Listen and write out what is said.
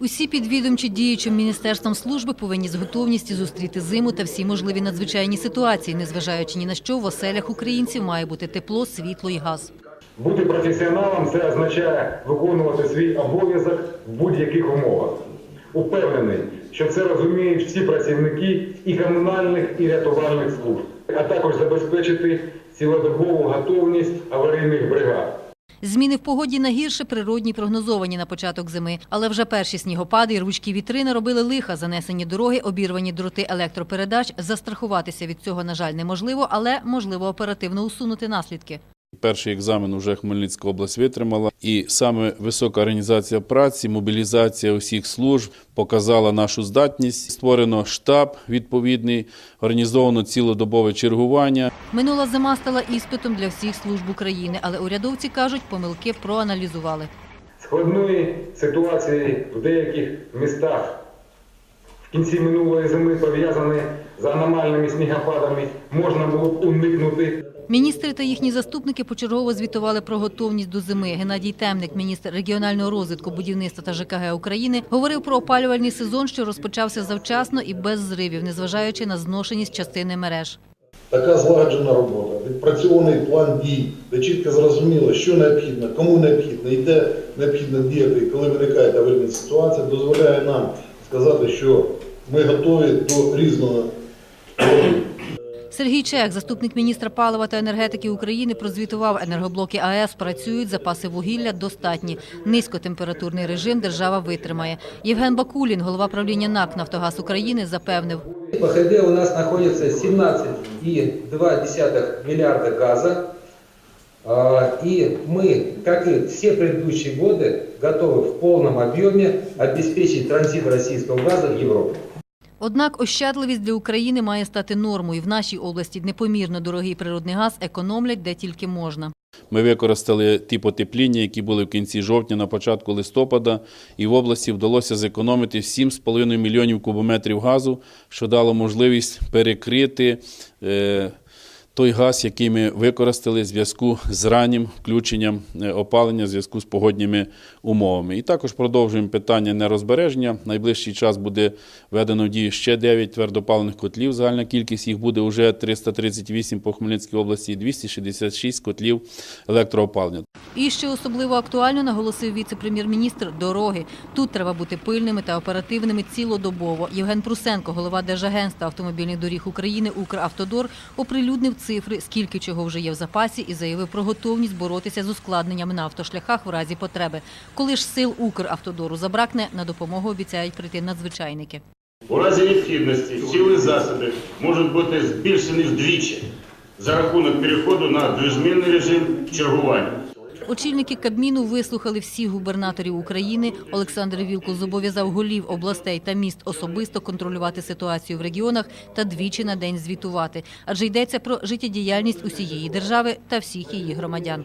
Усі підвідомчі діючим міністерством служби повинні з готовністю зустріти зиму та всі можливі надзвичайні ситуації, незважаючи ні на що в оселях українців має бути тепло, світло і газ. Бути професіоналом це означає виконувати свій обов'язок в будь-яких умовах. Упевнений, що це розуміють всі працівники і комунальних, і рятувальних служб, а також забезпечити цілодобову готовність аварійних бригад. Зміни в погоді на гірше природні прогнозовані на початок зими, але вже перші снігопади і ручки вітри наробили лиха, занесені дороги, обірвані дроти електропередач. Застрахуватися від цього, на жаль, неможливо, але можливо оперативно усунути наслідки. Перший екзамен вже Хмельницька область витримала, і саме висока організація праці, мобілізація усіх служб показала нашу здатність. Створено штаб відповідний, організовано цілодобове чергування. Минула зима стала іспитом для всіх служб України, але урядовці кажуть, помилки проаналізували. Складної ситуації в деяких містах в кінці минулої зими пов'язані з аномальними снігопадами можна було б уникнути. Міністри та їхні заступники почергово звітували про готовність до зими. Геннадій Темник, міністр регіонального розвитку, будівництва та ЖКГ України, говорив про опалювальний сезон, що розпочався завчасно і без зривів, незважаючи на зношеність частини мереж. Така злагоджена робота, відпрацьований план дій, де чітко зрозуміло, що необхідно, кому необхідно і де необхідно діяти, коли виникає аварійна ситуація, дозволяє нам сказати, що ми готові до різного Сергій Чех, заступник міністра палива та енергетики України, прозвітував, енергоблоки АЕС працюють, запаси вугілля достатні. Низькотемпературний режим держава витримає. Євген Бакулін, голова правління НАК «Нафтогаз України», запевнив, В ХД у нас находится 17,2 миллиарда газа. А, И мы, как и все предыдущие годы, готовы в полном объеме обеспечить транзит российского газа в Европу. Однак ощадливість для України має стати нормою. В нашій області непомірно дорогий природний газ економлять де тільки можна. Ми використали ті потепління, які були в кінці жовтня, на початку листопада, і в області вдалося зекономити 7,5 мільйонів кубометрів газу, що дало можливість перекрити е, той газ, який ми використали в зв'язку з раннім включенням е, опалення в зв'язку з погодніми умовами. І також продовжуємо питання нерозбереження. Найближчий час буде введено в дію ще 9 твердопалених котлів. Загальна кількість їх буде вже 338 по Хмельницькій області і 266 котлів електроопалення. І що особливо актуально, наголосив віце-прем'єр-міністр – дороги. Тут треба бути пильними та оперативними цілодобово. Євген Прусенко, голова Держагентства автомобільних доріг України «Укравтодор», оприлюднив цифри, скільки чого вже є в запасі, і заявив про готовність боротися з ускладненнями на автошляхах в разі потреби. Коли ж сил «Укравтодору» забракне, на допомогу обіцяють прийти надзвичайники. У разі необхідності сили засоби можуть бути збільшені вдвічі за рахунок переходу на двозмінний режим чергування. Очільники Кабміну вислухали всіх губернаторів України. Олександр Вілкул зобов'язав голів областей та міст особисто контролювати ситуацію в регіонах та двічі на день звітувати. Адже йдеться про життєдіяльність усієї держави та всіх її громадян.